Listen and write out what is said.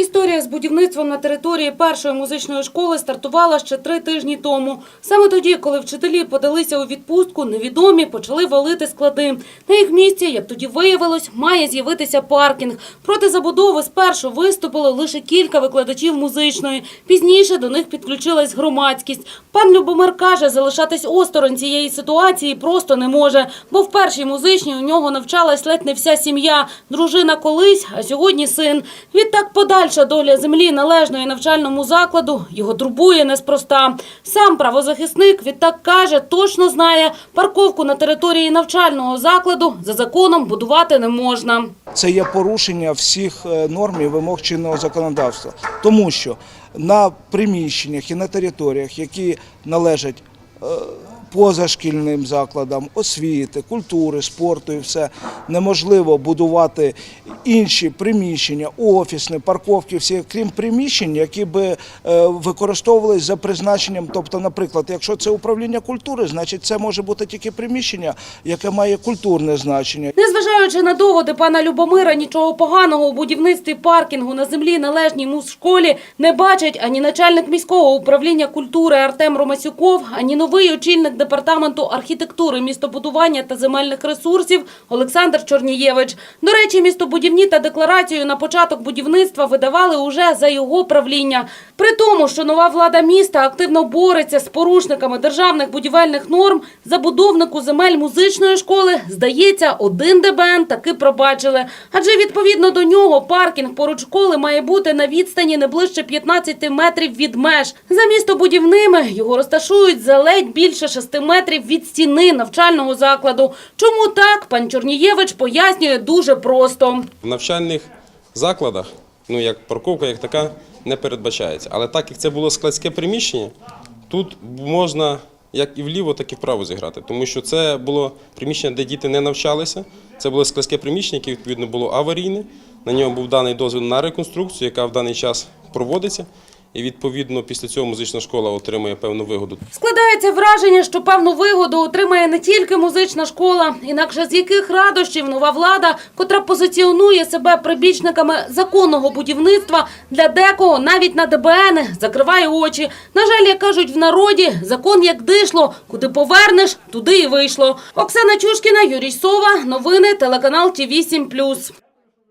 Історія з будівництвом на території першої музичної школи стартувала ще три тижні тому. Саме тоді, коли вчителі подалися у відпустку, невідомі почали валити склади. На їх місці, як тоді виявилось, має з'явитися паркінг. Проти забудови спершу виступили лише кілька викладачів музичної. Пізніше до них підключилась громадськість. Пан Любомир каже, залишатись осторонь цієї ситуації просто не може, бо в першій музичній у нього навчалась ледь не вся сім'я. Дружина колись, а сьогодні син. Відтак подальша доля землі належної навчальному закладу його турбує неспроста. Сам правозахисник відтак каже, точно знає, парковку на території навчального закладу за законом будувати не можна. Це є порушення всіх е, норм і вимог чинного законодавства, тому що на приміщеннях і на територіях, які належать е, позашкільним закладам, освіти, культури, спорту і все неможливо будувати інші приміщення, офісні, парковки, всі крім приміщень, які би е, використовувалися за призначенням. Тобто, наприклад, якщо це управління культури, значить це може бути тільки приміщення, яке має культурне значення. Незважаючи на доводи пана Любомира, нічого поганого у будівництві паркінгу на землі належній музшколі не бачать ані начальник міського управління культури Артем Ромасюков, ані новий очільник департаменту архітектури, містобудування та земельних ресурсів Олександр Чорнієвич. До речі, містобудівні та декларацію на початок будівництва видавали уже за його правління. При тому, що нова влада міста активно бореться з порушниками державних будівельних норм, забудовнику земель музичної школи, здається, один ДБН таки пробачили. Адже відповідно до нього паркінг поруч школи має бути на відстані не ближче 15 метрів від меж. За містобудівними його розташують за ледь більше 6 метрів від стіни навчального закладу. Чому так, пан Чорнієвич пояснює дуже просто. В навчальних закладах, ну як парковка, як така, не передбачається. Але так як це було складське приміщення, тут можна як і вліво, так і вправо зіграти. Тому що це було приміщення, де діти не навчалися. Це було складське приміщення, яке відповідно було аварійне. На ньому був даний дозвіл на реконструкцію, яка в даний час проводиться. І відповідно після цього музична школа отримує певну вигоду. Складається враження, що певну вигоду отримає не тільки музична школа, інакше з яких радощів нова влада, котра позиціонує себе прибічниками законного будівництва, для декого навіть на ДБН закриває очі. На жаль, як кажуть в народі, закон як дишло, куди повернеш, туди і вийшло. Оксана Чушкіна, Юрій Сова, новини, телеканал Ті 8